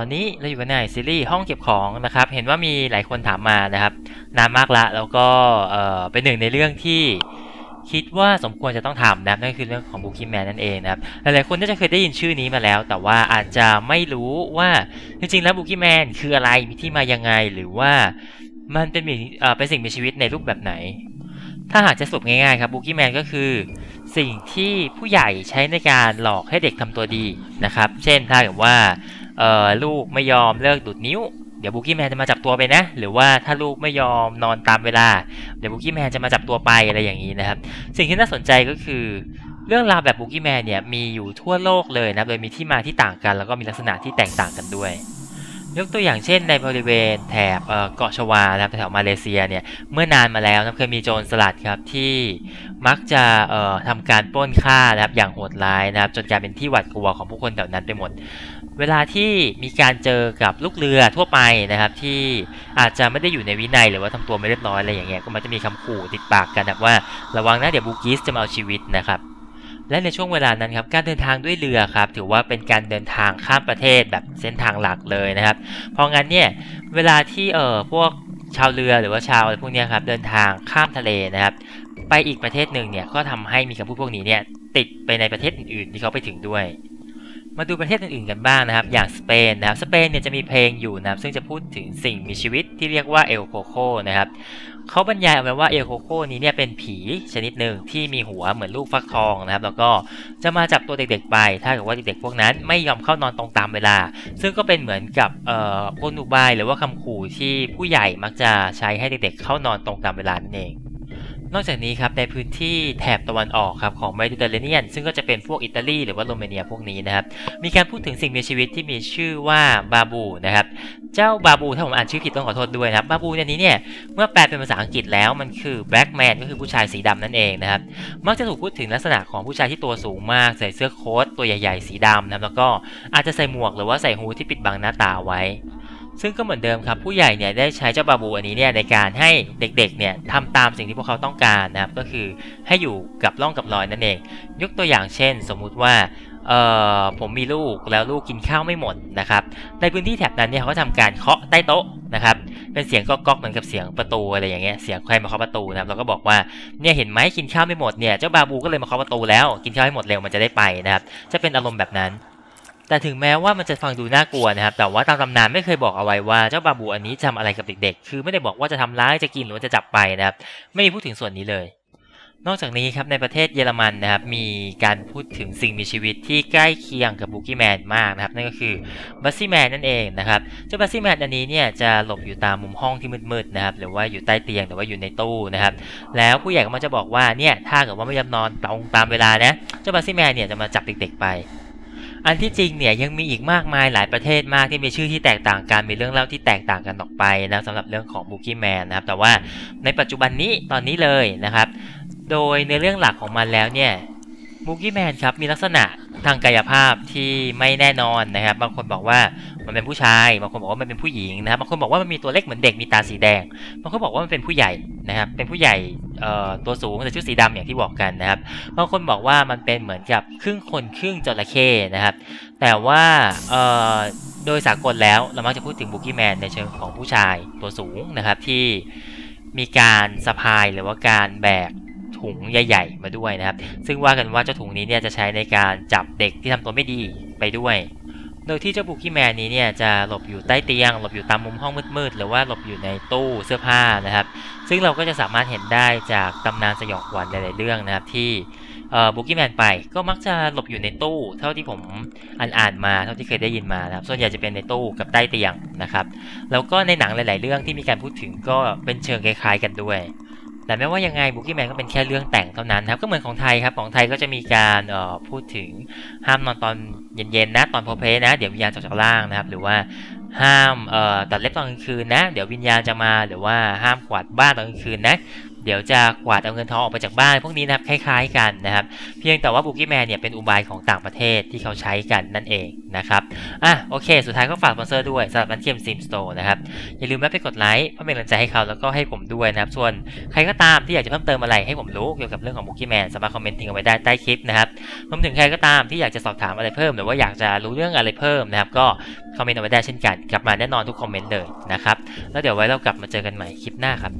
ตอนนี้เราอยู่กันในซีรีส์ห้องเก็บของนะครับ เห็นว่ามีหลายคนถามมานะครับ นานมากละ แล้วก็เอ่อเป็นหนึ่งในเรื่องที่คิดว่าสมควรจะต้องทำนะครับนั่นคือเรื่องของบุกี้แมนนั่นเองนะครับ หลายๆคนน่าจะเคยได้ยินชื่อนี้มาแล้ว แต่ว่าอาจจะไม่รู้ว่าจริงๆแล้วบุกี้แมนคืออะไรมีที่มายังไงหรือว่ามันเป็นมีเอ่อเป็นสิ่งมีชีวิตในรูปแบบไหน ถ้าหากจะสรุปง่ายๆครับบุกี้แมนก็คือสิ่งที่ผู้ใหญ่ใช้ในการหลอกให้เด็กทำตัวดีนะครับ เช่นถ้าแบบว่า เอ่อลูกไม่ยอมเลิกดูดนิ้ว เดี๋ยวบุกี้แมนจะมาจับตัวไปนะ หรือว่าถ้าลูกไม่ยอมนอนตามเวลา เดี๋ยวบุกี้แมนจะมาจับตัวไปอะไรอย่างนี้นะครับ สิ่งที่น่าสนใจก็คือเรื่องราวแบบบุกี้แมนเนี่ยมีอยู่ทั่วโลกเลยนะโดยมีที่มาที่ต่างกัน แล้วก็มีลักษณะที่แตกต่างกันด้วย ยกตัวอย่างเช่นในบริเวณแถบเกาะชวานะครับแถวมาเลเซียเนี่ยเมื่อนานมาแล้วนะเคยมีโจรสลัดครับที่มักจะเอ่อทำการปล้นฆ่านะครับอย่างโหดร้ายนะครับจนกลายเป็นที่หวาดกลัวของผู้คนแถวนั้นไปหมด เวลาที่มีการเจอกับลูกเรือทั่วไปนะครับ ที่อาจจะไม่ได้อยู่ในวินัยหรือว่าทำตัวไม่เรียบร้อยอะไรอย่างเงี้ยก็มันจะมีคำขู่ติดปากกันนะครับว่าระวังนะเดี๋ยวบูกิสจะมาเอาชีวิตนะครับและในช่วงเวลานั้นครับการเดินทางด้วยเรือครับถือว่าเป็นการเดินทางข้ามประเทศแบบเส้นทางหลักเลยนะครับ เพราะงั้นเนี่ยเวลาที่เอ่อพวกชาวเรือหรือว่าชาวอะไรพวกเนี้ยครับเดินทางข้ามทะเลนะครับ ไปอีกประเทศหนึ่งเนี่ยก็ทำให้มีคำพูดพวกนี้เนี่ยติดไปในประเทศอื่นๆที่เขาไปถึงด้วย มาดูประเทศอื่นๆกันบ้างนะครับ อย่างสเปนนะครับ สเปนเนี่ยจะมีเพลงอยู่นะครับ ซึ่งจะพูดถึงสิ่งมีชีวิตที่เรียกว่าเอลโคโคนะครับเขาบรรยายเอาไว้ว่าเอลโคโคนี้เนี่ยเป็นผีชนิดหนึ่งที่มีหัวเหมือนลูกฟักทองนะครับ แล้วก็จะมาจับตัวเด็กๆไป ถ้าเกิดว่าเด็กๆพวกนั้นไม่ยอมเข้านอนตรงตามเวลา ซึ่งก็เป็นเหมือนกับเอ่อกลอุบายหรือว่าคำขู่ที่ผู้ใหญ่มักจะใช้ให้เด็กๆเข้านอนตรงตามเวลานั่นเอง นอกจากนี้ครับในพื้นที่แถบตะวันออกครับของเมดิเตอร์เรเนียนซึ่งก็จะเป็นพวกอิตาลีหรือว่าโรมาเนียพวกนี้นะครับมีการพูดถึงสิ่งมีชีวิตที่มีชื่อว่าบาบูนะครับเจ้าบาบูถ้าผมอ่านชื่อผิดต้องขอโทษด้วยนะครับบาบูในนี้เนี่ยเมื่อแปลเป็นภาษาอังกฤษแล้วมันคือแบล็กแมนก็คือผู้ชายสีดำนั่นเองนะครับมักจะถูกพูดถึงลักษณะของผู้ชายที่ตัวสูงมาก ใส่เสื้อโค้ทตัวใหญ่ๆ สีดำนะครับแล้วก็อาจจะใส่หมวกหรือว่าใส่ฮูดที่ปิดบังหน้าตาไว้ ซึ่งก็เหมือนเดิมครับผู้ใหญ่เนี่ยได้ใช้เจ้าบาบูอันนี้เนี่ยในการให้เด็กๆเนี่ยทำตามสิ่งที่พวกเขาต้องการนะครับก็คือให้อยู่กับร่องกับรอยนั่นเอง ยกตัวอย่างเช่น สมมุติว่าเอ่อผมมีลูกแล้วลูกกินข้าวไม่หมดนะครับในพื้นที่แถบนั้นเนี่ยเขาก็ทำการเคาะใต้โต๊ะนะครับเป็นเสียงก๊อกๆเหมือนกับเสียงประตูอะไรอย่างเงี้ยเสียงใครมาเคาะประตูนะครับเราก็บอกว่าเนี่ยเห็นไหมกินข้าวไม่หมดเนี่ยเจ้าบาบูก็เลยมาเคาะประตูแล้วกินข้าวให้หมดเร็วมันจะได้ไปนะครับจะเป็นอารมณ์แบบนั้น แต่ถึงแม้ว่ามันจะฟังดูน่ากลัวนะครับ แต่ว่าตามตำนานไม่เคยบอกเอาไว้ว่าเจ้าบาบูอันนี้ทำอะไรกับเด็กๆ คือไม่ได้บอกว่าจะทำร้ายจะกินหรือว่าจะจับไปนะครับ ไม่มีพูดถึงส่วนนี้เลย นอกจากนี้ครับในประเทศเยอรมันนะครับมีการพูดถึงสิ่งมีชีวิตที่ใกล้เคียงกับบูกี้แมนมากนะครับนั่นก็คือบัสซี่แมนนั่นเองนะครับเจ้าบัสซี่แมนอันนี้เนี่ยจะหลบอยู่ตามมุมห้องที่มืดๆนะครับหรือว่าอยู่ใต้เตียงหรือว่าอยู่ในตู้นะครับแล้วผู้ใหญ่ก็มักจะบอกว่าเนี่ยถ้าเกิดว่าไม่ยอมนอนตรงตามเวลานะเจ้าบัสซี่แมนเนี่ยจะมาจับเด็กๆไป อันที่จริงเนี่ยยังมีอีกมากมายหลายประเทศมากที่มีชื่อที่แตกต่างกันมีเรื่องเล่าที่แตกต่างกันออกไปนะสำหรับเรื่องของบุกี้แมนนะครับแต่ว่าในปัจจุบันนี้ตอนนี้เลยนะครับ โดยในเรื่องหลักของมันแล้วเนี่ย บุกี้แมนครับมีลักษณะทางกายภาพที่ไม่แน่นอนนะครับ บางคนบอกว่ามันเป็นผู้ชาย บางคนบอกว่ามันเป็นผู้หญิงนะครับบางคนบอกว่ามันมีตัวเล็กเหมือนเด็กมีตาสีแดงบางคนบอกว่ามันเป็นผู้ใหญ่นะครับ เป็นผู้ใหญ่ตัวสูงใส่ชุดสีดำอย่างที่บอกกันนะครับ บางคนบอกว่ามันเป็นเหมือนกับครึ่งคนครึ่งจระเข้นะครับ แต่ว่าโดยสากลแล้วเรามักจะพูดถึงบุกี้แมนในเชิงของผู้ชายตัวสูงนะครับที่มีการสะพายหรือว่าการแบก ถุงใหญ่ ๆ มาด้วยนะครับ ซึ่งว่ากันว่าเจ้าถุงนี้เนี่ยจะใช้ในการจับเด็กที่ทำตัวไม่ดีไปด้วย โดยที่เจ้าบุกี้แมนนี้เนี่ยจะหลบอยู่ใต้เตียง หลบอยู่ตามมุมห้องมืดๆ หรือว่าหลบอยู่ในตู้เสื้อผ้านะครับ ซึ่งเราก็จะสามารถเห็นได้จากตำนานสยองขวัญหลาย ๆ เรื่องนะครับที่เออบุกี้แมนไปก็มักจะหลบอยู่ในตู้ เท่าที่ผมอ่านอ่านมาเท่าที่เคยได้ยินมานะครับ ส่วนใหญ่จะเป็นในตู้กับใต้เตียงนะครับ แล้วก็ในหนังหลาย ๆ เรื่องที่มีการพูดถึงก็เป็นเชิงคล้าย ๆ กันด้วย แต่ไม่ว่ายังไงบุกี้แมนก็เป็นแค่เรื่องแต่งเท่านั้นนะครับก็เหมือนของไทยครับของไทยก็จะมีการออพูดถึงห้ามนอนตอนเย็นๆนะตอนพลเพลนะ เดี๋ยววิญญาณจะจากร่างนะครับ หรือว่าห้ามออตัดเล็บตอนกลางคืนนะ เดี๋ยววิญญาณจะมาหรือว่าห้ามกวาดบ้านตอนกลางคืนนะ เดี๋ยวจะกวาดเอาเงินทองออกไปจากบ้าน พวกนี้นะครับคล้าย ๆกันนะครับ เพียงแต่ว่าบุกี้แมนเนี่ยเป็นอุบายของต่างประเทศที่เขาใช้กันนั่นเองนะครับอะโอเค สุดท้ายก็ฝากสปอนเซอร์ด้วยสำหรับร้านเกมซิมสโตร์นะครับอย่าลืมแวะไปกดไลค์เพื่อเป็นกำลังใจให้เขาแล้วก็ให้ผมด้วยนะครับ ส่วนใครก็ตามที่อยากจะเพิ่มเติมอะไรให้ผมรู้เกี่ยวกับเรื่องของบุกี้แมนสามารถคอมเมนต์ทิ้งเอาไว้ได้ใต้คลิปนะครับรวมถึงใครก็ตามที่อยากจะสอบถามอะไรเพิ่ม หรือว่าอยากจะรู้เรื่องอะไรเพิ่มนะครับก็คอมเมนต์เอาไว้ได้เช่นกันกลับมาแน่นอนทุกคอมเมนต์เลยนะครับแล้วเดี๋ยวไว้เรากลับมาเจอกันใหม่คลิปหน้าครับ